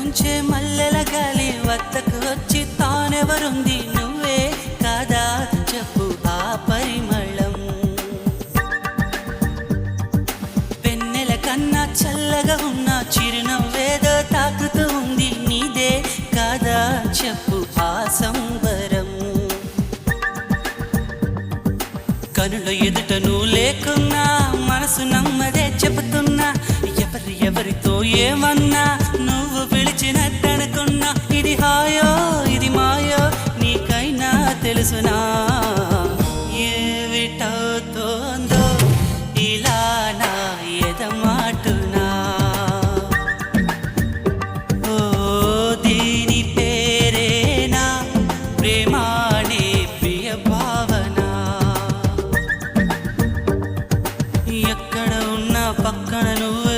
నుంచే మల్లెల గాలి వద్దకు వచ్చి తానెవరుంది నువ్వే కాదా చెప్పు ఆ పరిమళం. వెన్నెల కన్నా చల్లగా ఉన్న చిరునవ్వేదో తాకుతూ ఉంది నీదే కాదా చెప్పు ఆ సంబరం. కనుల ఎదుట నువ్వు లేకున్నా మనసు నమ్మదే చెబుతున్నా ఎవరి ఎవరితో ఏమన్నా నువ్వు తెలుసునా? ఇలా నా ఓ దీని పేరేనా? ప్రియ ఎక్కడ ఉన్న పక్కన నువ్వు